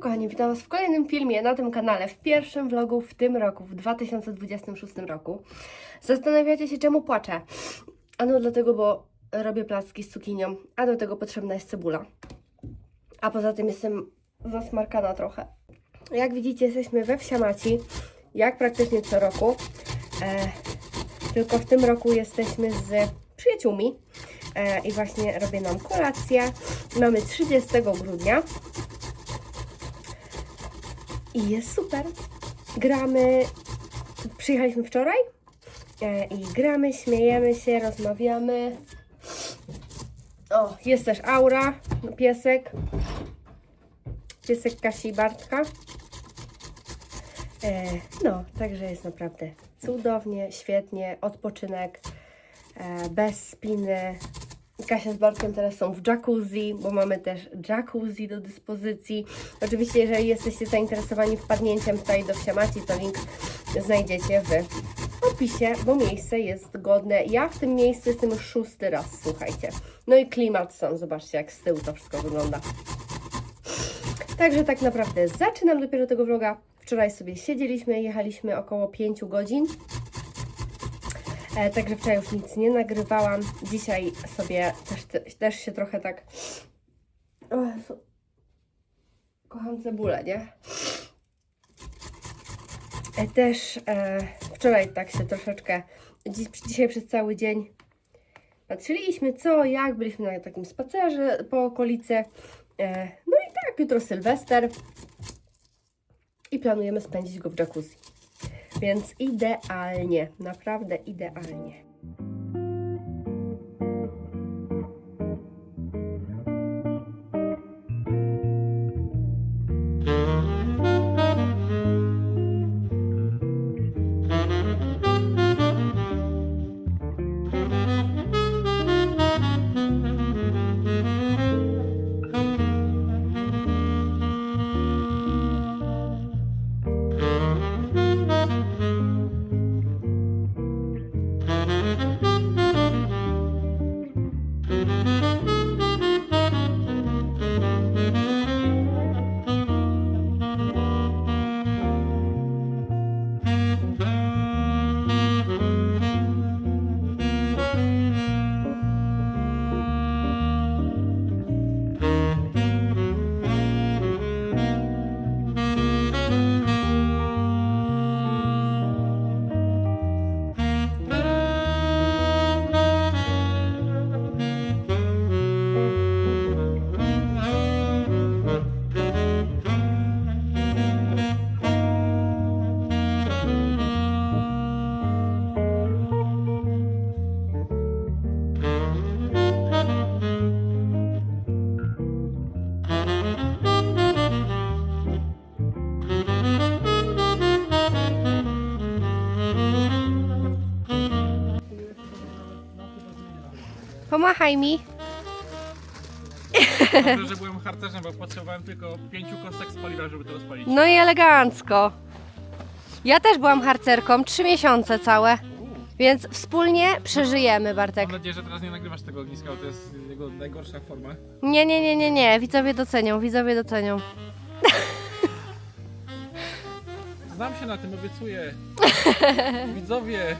Kochani, witam Was w kolejnym filmie na tym kanale, w pierwszym vlogu w tym roku, w 2026 roku. Zastanawiacie się, czemu płaczę? Ano dlatego, bo robię placki z cukinią, a do tego potrzebna jest cebula. A poza tym jestem zasmarkana trochę. Jak widzicie, jesteśmy we wsiamaci, jak praktycznie co roku. E, tylko w tym roku jesteśmy z przyjaciółmi. E, I właśnie robię nam kolację. Mamy 30 grudnia. I jest super. Gramy. Przyjechaliśmy wczoraj e, i gramy, śmiejemy się, rozmawiamy. O, jest też Aura, piesek. Piesek Kasi i Bartka. E, no, także jest naprawdę cudownie, świetnie, odpoczynek, e, bez spiny. Kasia z Bartkiem teraz są w jacuzzi, bo mamy też jacuzzi do dyspozycji. Oczywiście, jeżeli jesteście zainteresowani wpadnięciem tutaj do wsiamaci, to link znajdziecie w opisie, bo miejsce jest godne. Ja w tym miejscu jestem już szósty raz, słuchajcie. No i klimat sam, zobaczcie jak z tyłu to wszystko wygląda. Także tak naprawdę zaczynam dopiero tego vloga. Wczoraj sobie siedzieliśmy, jechaliśmy około 5 godzin. E, także wczoraj już nic nie nagrywałam. Dzisiaj sobie też, też się trochę tak. Kocham cebulę, nie? E, też e, wczoraj tak się troszeczkę. Dziś, dzisiaj przez cały dzień patrzyliśmy co, jak. Byliśmy na takim spacerze po okolicy. No i tak, jutro Sylwester. I planujemy spędzić go w jacuzzi. Więc idealnie, naprawdę idealnie. Pomachaj mi. Dobrze, że byłem harcerzem, bo potrzebowałem tylko pięciu kostek z paliwa, żeby to rozpalić. No i elegancko. Ja też byłam harcerką, trzy miesiące całe, więc wspólnie przeżyjemy, Bartek. Mam nadzieję, że teraz nie nagrywasz tego ogniska, bo to jest jego najgorsza forma. Nie, nie, nie, nie, nie, widzowie docenią, widzowie docenią. Znam się na tym, obiecuję. Widzowie.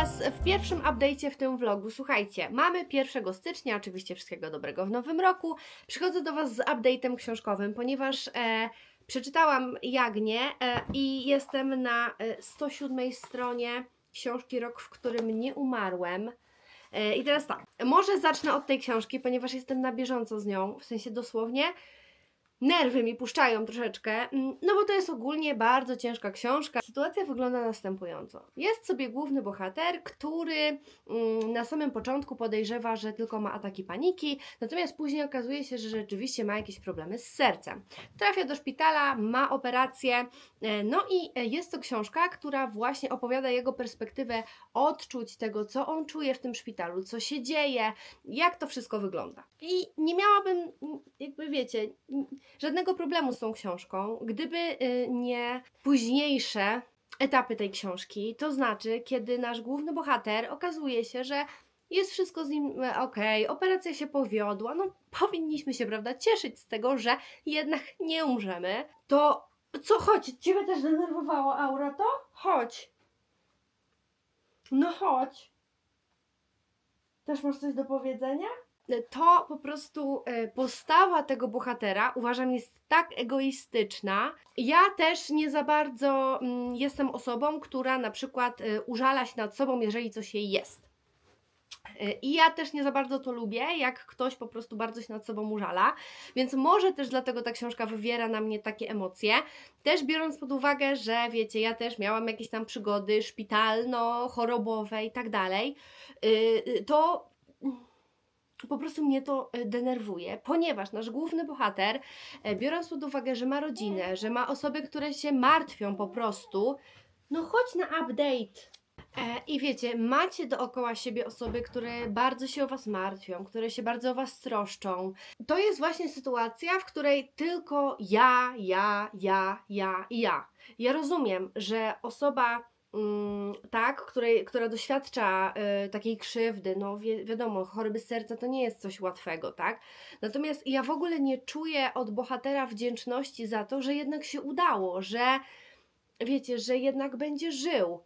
Was w pierwszym update'cie w tym vlogu. Słuchajcie, mamy 1 stycznia, oczywiście wszystkiego dobrego w nowym roku. Przychodzę do Was z update'em książkowym, ponieważ e, przeczytałam Jagnię e, i jestem na e, 107 stronie książki Rok, w którym nie umarłem. E, I teraz tak, może zacznę od tej książki, ponieważ jestem na bieżąco z nią, w sensie dosłownie. Nerwy mi puszczają troszeczkę, mm, no bo to jest ogólnie bardzo ciężka książka. Sytuacja wygląda następująco. Jest sobie główny bohater, który mm, na samym początku podejrzewa, że tylko ma ataki paniki, natomiast później okazuje się, że rzeczywiście ma jakieś problemy z sercem. Trafia do szpitala, ma operację, e, no i e, jest to książka, która właśnie opowiada jego perspektywę odczuć tego, co on czuje w tym szpitalu, co się dzieje, jak to wszystko wygląda. I nie miałabym, mm, jakby wiecie, żadnego problemu z tą książką, gdyby y, nie późniejsze etapy tej książki, to znaczy, kiedy nasz główny bohater okazuje się, że jest wszystko z nim ok, operacja się powiodła, no powinniśmy się, prawda, cieszyć z tego, że jednak nie umrzemy. To co, chodź, Ciebie też denerwowało aura to? Chodź. No chodź. Też masz coś do powiedzenia? To po prostu e, postawa tego bohatera uważam jest tak egoistyczna. Ja też nie za bardzo mm, jestem osobą, która na przykład e, użala się nad sobą, jeżeli coś jej jest. E, I ja też nie za bardzo to lubię, jak ktoś po prostu bardzo się nad sobą użala, więc może też dlatego ta książka wywiera na mnie takie emocje. Też biorąc pod uwagę, że wiecie, ja też miałam jakieś tam przygody szpitalno-chorobowe i tak dalej, y, to po prostu mnie to e, denerwuje, ponieważ nasz główny bohater, e, biorąc pod uwagę, że ma rodzinę, że ma osoby, które się martwią po prostu, no chodź na update. E, I wiecie, macie dookoła siebie osoby, które bardzo się o Was martwią, które się bardzo o Was troszczą. To jest właśnie sytuacja, w której tylko ja, ja, ja, ja i ja. Ja rozumiem, że osoba tak, której, która doświadcza y, takiej krzywdy, no wi wiadomo, choroby serca to nie jest coś łatwego, tak? Natomiast ja w ogóle nie czuję od bohatera wdzięczności za to, że jednak się udało, że wiecie, że jednak będzie żył.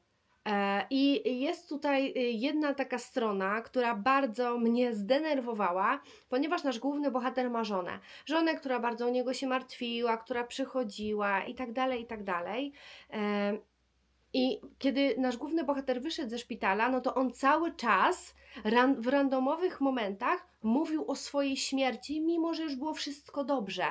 E, I jest tutaj y, jedna taka strona, która bardzo mnie zdenerwowała, ponieważ nasz główny bohater ma żonę. Żonę, która bardzo o niego się martwiła, która przychodziła i tak dalej, i tak dalej. E, I kiedy nasz główny bohater wyszedł ze szpitala, no to on cały czas ran w randomowych momentach mówił o swojej śmierci, mimo że już było wszystko dobrze.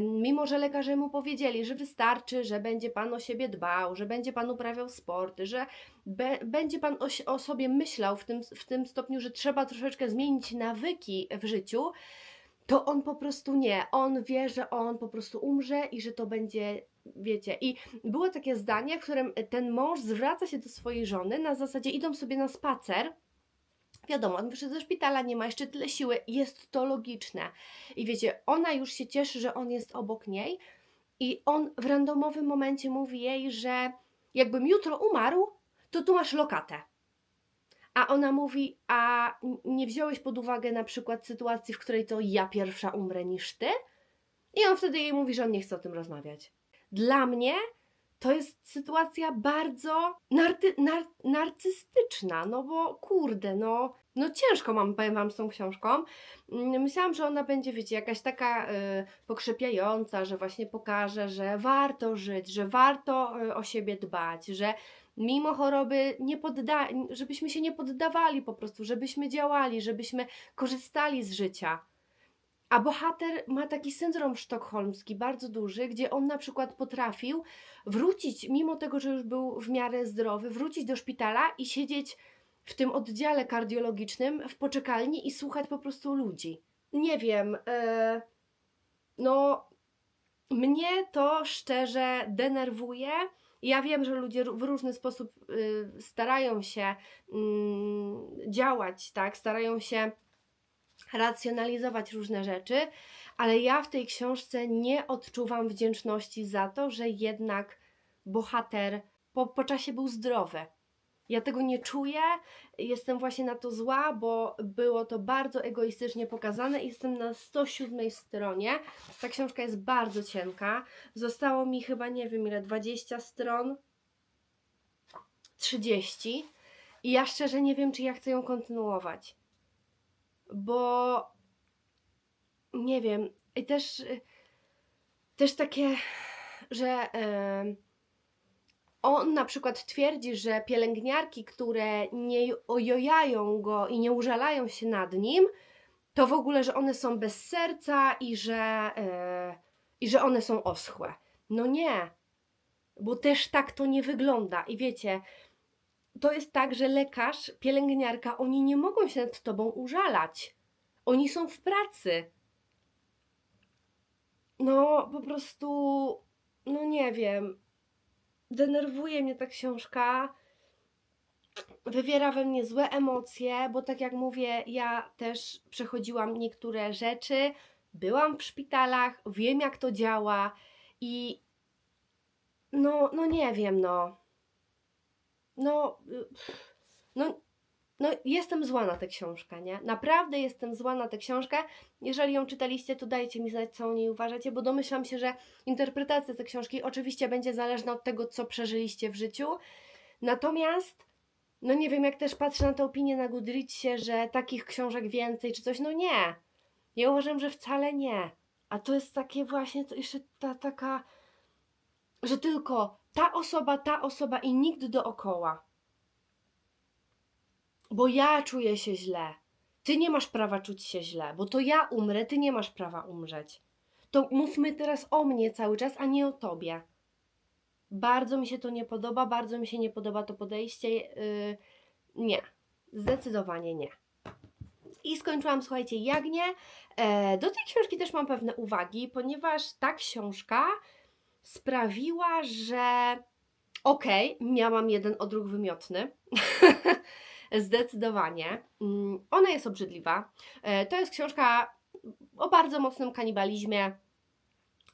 Mimo, że lekarze mu powiedzieli, że wystarczy, że będzie pan o siebie dbał, że będzie pan uprawiał sport, że be będzie pan o, o sobie myślał w tym, w tym stopniu, że trzeba troszeczkę zmienić nawyki w życiu, to on po prostu nie. On wie, że on po prostu umrze i że to będzie, wiecie. I było takie zdanie, w którym ten mąż zwraca się do swojej żony na zasadzie idą sobie na spacer. Wiadomo, on wyszedł ze szpitala, nie ma jeszcze tyle siły, jest to logiczne. I wiecie, ona już się cieszy, że on jest obok niej, i on w randomowym momencie mówi jej, że jakbym jutro umarł, to tu masz lokatę. A ona mówi, a nie wziąłeś pod uwagę na przykład sytuacji, w której to ja pierwsza umrę niż ty? I on wtedy jej mówi, że on nie chce o tym rozmawiać. Dla mnie to jest sytuacja bardzo nar, narcystyczna, no bo kurde, no, no ciężko mam, powiem Wam, z tą książką. Mm, Myślałam, że ona będzie, wiecie, jakaś taka y, pokrzepiająca, że właśnie pokaże, że warto żyć, że warto y, o siebie dbać, że mimo choroby nie podda, żebyśmy się nie poddawali po prostu, żebyśmy działali, żebyśmy korzystali z życia. A bohater ma taki syndrom sztokholmski bardzo duży, gdzie on na przykład potrafił wrócić, mimo tego, że już był w miarę zdrowy, wrócić do szpitala i siedzieć w tym oddziale kardiologicznym w poczekalni i słuchać po prostu ludzi. Nie wiem, e, no mnie to szczerze denerwuje. Ja wiem, że ludzie w różny sposób y, starają się mm, działać, tak, starają się racjonalizować różne rzeczy, ale ja w tej książce nie odczuwam wdzięczności za to, że jednak bohater po, po czasie był zdrowy. Ja tego nie czuję, jestem właśnie na to zła, bo było to bardzo egoistycznie pokazane jestem na 107 stronie. Ta książka jest bardzo cienka. Zostało mi chyba nie wiem ile, 20 stron, 30 i ja szczerze nie wiem, czy ja chcę ją kontynuować bo nie wiem, i też, też takie, że on na przykład twierdzi, że pielęgniarki, które nie ojojają go i nie użalają się nad nim, to w ogóle, że one są bez serca i że, e, i że one są oschłe. No nie, bo też tak to nie wygląda. I wiecie, to jest tak, że lekarz, pielęgniarka, oni nie mogą się nad tobą użalać. Oni są w pracy. No, po prostu, no nie wiem. Denerwuje mnie ta książka. Wywiera we mnie złe emocje, bo tak jak mówię, ja też przechodziłam niektóre rzeczy, byłam w szpitalach, wiem jak to działa i no, no nie wiem, no. No, y, no, no jestem zła na tę książkę, nie? Naprawdę jestem zła na tę książkę. Jeżeli ją czytaliście, to dajcie mi znać, co o niej uważacie, bo domyślam się, że interpretacja tej książki oczywiście będzie zależna od tego, co przeżyliście w życiu. Natomiast, no nie wiem, jak też patrzę na tę opinię na Goodreadsie, że takich książek więcej czy coś, no nie. Ja uważam, że wcale nie. A to jest takie właśnie, to jeszcze ta taka, że tylko ta osoba, ta osoba i nikt dookoła. Bo ja czuję się źle. Ty nie masz prawa czuć się źle, bo to ja umrę, ty nie masz prawa umrzeć. To mówmy teraz o mnie cały czas, a nie o tobie. Bardzo mi się to nie podoba, bardzo mi się nie podoba to podejście. Yy, nie, zdecydowanie nie. I skończyłam, słuchajcie, Jagnię. E, do tej książki też mam pewne uwagi, ponieważ ta książka sprawiła, że okej, miałam jeden odruch wymiotny. Zdecydowanie. Mm, Ona jest obrzydliwa. E, To jest książka o bardzo mocnym kanibalizmie,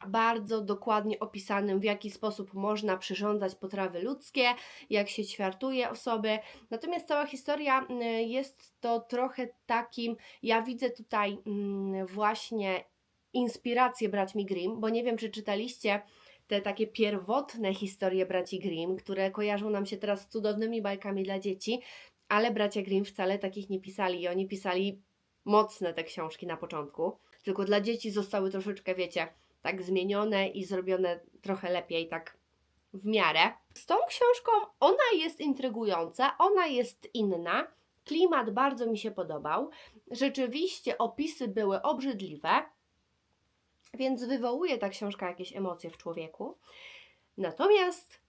bardzo dokładnie opisanym, w jaki sposób można przyrządzać potrawy ludzkie, jak się ćwiartuje osoby. Natomiast cała historia mm, jest to trochę takim, ja widzę tutaj mm, właśnie inspirację braćmi Grimm, bo nie wiem, czy czytaliście te takie pierwotne historie braci Grimm, które kojarzą nam się teraz z cudownymi bajkami dla dzieci, ale bracia Grimm wcale takich nie pisali i oni pisali mocne te książki na początku, tylko dla dzieci zostały troszeczkę, wiecie, tak zmienione i zrobione trochę lepiej, tak w miarę. Z tą książką ona jest intrygująca, ona jest inna, klimat bardzo mi się podobał, rzeczywiście opisy były obrzydliwe, więc wywołuje ta książka jakieś emocje w człowieku. Natomiast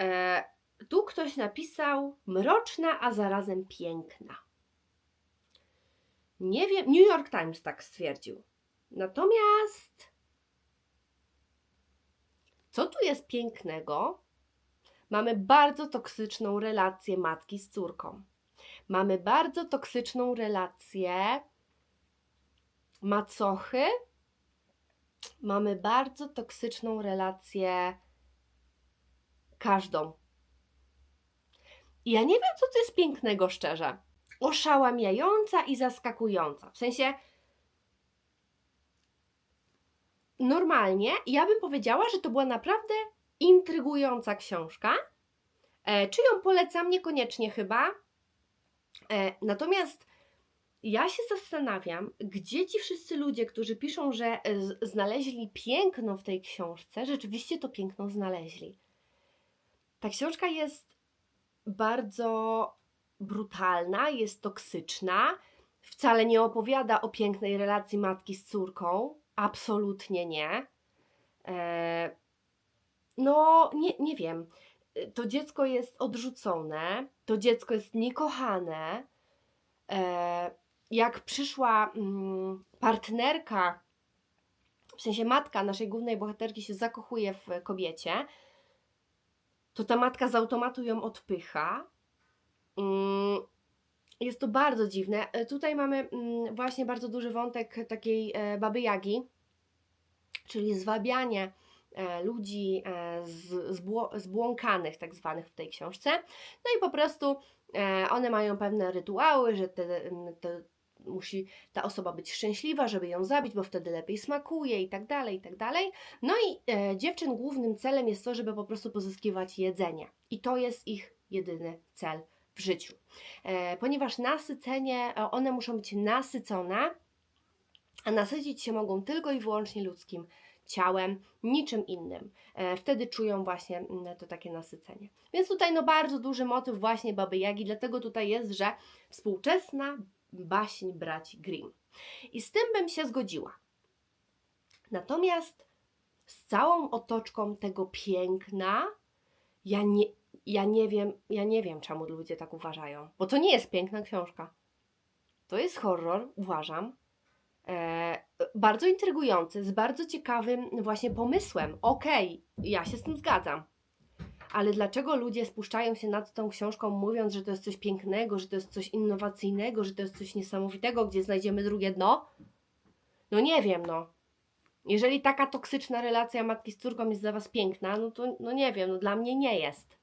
e, tu ktoś napisał mroczna, a zarazem piękna. Nie wiem, New York Times tak stwierdził. Natomiast co tu jest pięknego? Mamy bardzo toksyczną relację matki z córką. Mamy bardzo toksyczną relację macochy. Mamy bardzo toksyczną relację każdą. I ja nie wiem, co to jest pięknego, szczerze. Oszałamiająca i zaskakująca. W sensie, normalnie ja bym powiedziała, że to była naprawdę intrygująca książka. E, czy ją polecam? Niekoniecznie chyba. E, natomiast ja się zastanawiam, gdzie ci wszyscy ludzie, którzy piszą, że e, znaleźli piękno w tej książce, rzeczywiście to piękno znaleźli. Ta książka jest bardzo brutalna, jest toksyczna, wcale nie opowiada o pięknej relacji matki z córką, absolutnie nie. E, no, nie, nie wiem. To dziecko jest odrzucone, to dziecko jest niekochane. E, jak przyszła mm, partnerka, w sensie matka naszej głównej bohaterki się zakochuje w kobiecie, to ta matka z automatu ją odpycha. Mm, Jest to bardzo dziwne. E, Tutaj mamy mm, właśnie bardzo duży wątek takiej e, baby Jagi, czyli zwabianie e, ludzi z, zbłąkanych, tak zwanych w tej książce. No i po prostu one mają pewne rytuały, że te, te, musi ta osoba być szczęśliwa, żeby ją zabić, bo wtedy lepiej smakuje i tak dalej, i tak dalej. No i e, dziewczyn głównym celem jest to, żeby po prostu pozyskiwać jedzenie. I to jest ich jedyny cel w życiu. E, ponieważ nasycenie, e, one muszą być nasycone, a nasycić się mogą tylko i wyłącznie ludzkim ciałem, niczym innym. E, wtedy czują właśnie mm, to takie nasycenie. Więc tutaj no bardzo duży motyw właśnie Baby Jagi, dlatego tutaj jest, że współczesna baśń braci Grimm. I z tym bym się zgodziła. Natomiast z całą otoczką tego piękna, ja nie, ja nie wiem, ja nie wiem, czemu ludzie tak uważają, bo to nie jest piękna książka. To jest horror, uważam. E, bardzo intrygujący, z bardzo ciekawym właśnie pomysłem. Okej, ja się z tym zgadzam. Ale dlaczego ludzie spuszczają się nad tą książką, mówiąc, że to jest coś pięknego, że to jest coś innowacyjnego, że to jest coś niesamowitego, gdzie znajdziemy drugie dno? No nie wiem, no. Jeżeli taka toksyczna relacja matki z córką jest dla Was piękna, no to no nie wiem, no dla mnie nie jest.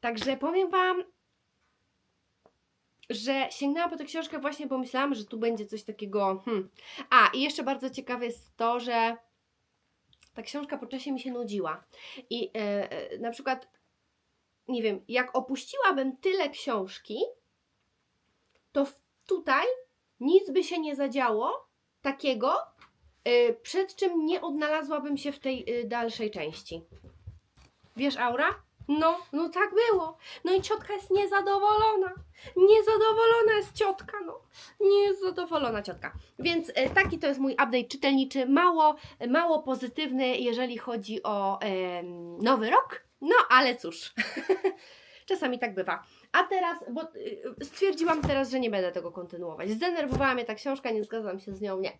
Także powiem Wam, że sięgnęłam po tę książkę właśnie, bo myślałam, że tu będzie coś takiego. Hmm. A, i jeszcze bardzo ciekawe jest to, że ta książka po czasie mi się nudziła. I e, e, na przykład, nie wiem, jak opuściłabym tyle książki, to tutaj nic by się nie zadziało takiego, e, przed czym nie odnalazłabym się w tej e, dalszej części. Wiesz, Aura? No, no tak było. No i ciotka jest niezadowolona. Niezadowolona jest ciotka, no. Niezadowolona ciotka. Więc e, taki to jest mój update czytelniczy. Mało, mało pozytywny, jeżeli chodzi o em, nowy rok. No, ale cóż. Czasami tak bywa. A teraz, bo y, stwierdziłam teraz, że nie będę tego kontynuować. Zdenerwowała mnie ta książka, nie zgadzam się z nią, nie.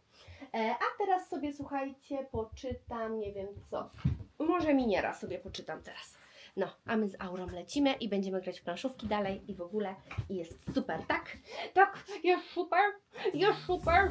E, a teraz sobie, słuchajcie, poczytam, nie wiem co. Może miniera sobie poczytam teraz. No, a my z Aurą lecimy i będziemy grać w planszówki dalej i w ogóle i jest super, tak? Tak, jest super, jest super.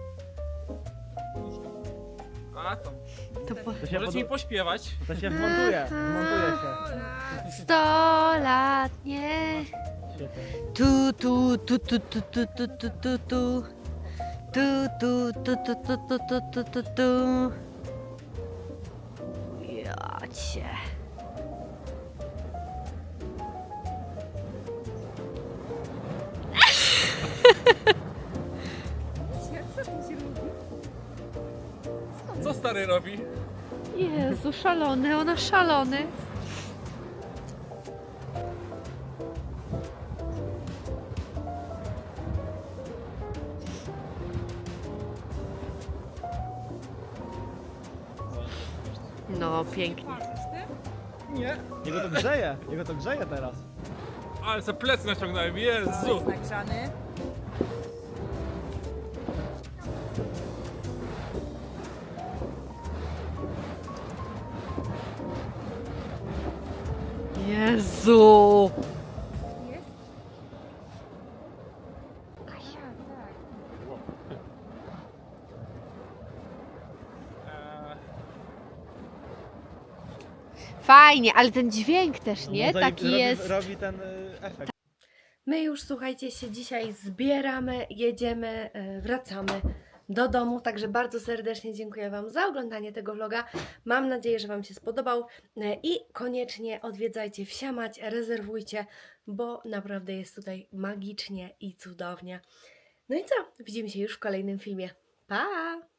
To po... To się, Możecie mi pośpiewać? to się wmontuje, wmontuje się. Sto lat, nie. Świetnie. Tu, tu, tu, tu, tu, tu, tu, tu, tu, tu. Tu, tu, tu, tu, tu, tu, tu, tu, tu, tu. Ja cię. Co stary robi? Jezu, szalony, ona szalony. No, pięknie. Nie. Jego to grzeje, jego to grzeje teraz. Ale se plecy naciągnąłem, Jezu! Nagrzany. Jezu! Jest? Kasia. tak. Fajnie, ale ten dźwięk też, nie? No, Taki robi, jest. Robi ten y, efekt. My już, słuchajcie, się dzisiaj zbieramy, jedziemy, e, wracamy do domu, także bardzo serdecznie dziękuję Wam za oglądanie tego vloga. Mam nadzieję, że Wam się spodobał e, i koniecznie odwiedzajcie Wsiamać, rezerwujcie, bo naprawdę jest tutaj magicznie i cudownie. No i co? Widzimy się już w kolejnym filmie. Pa!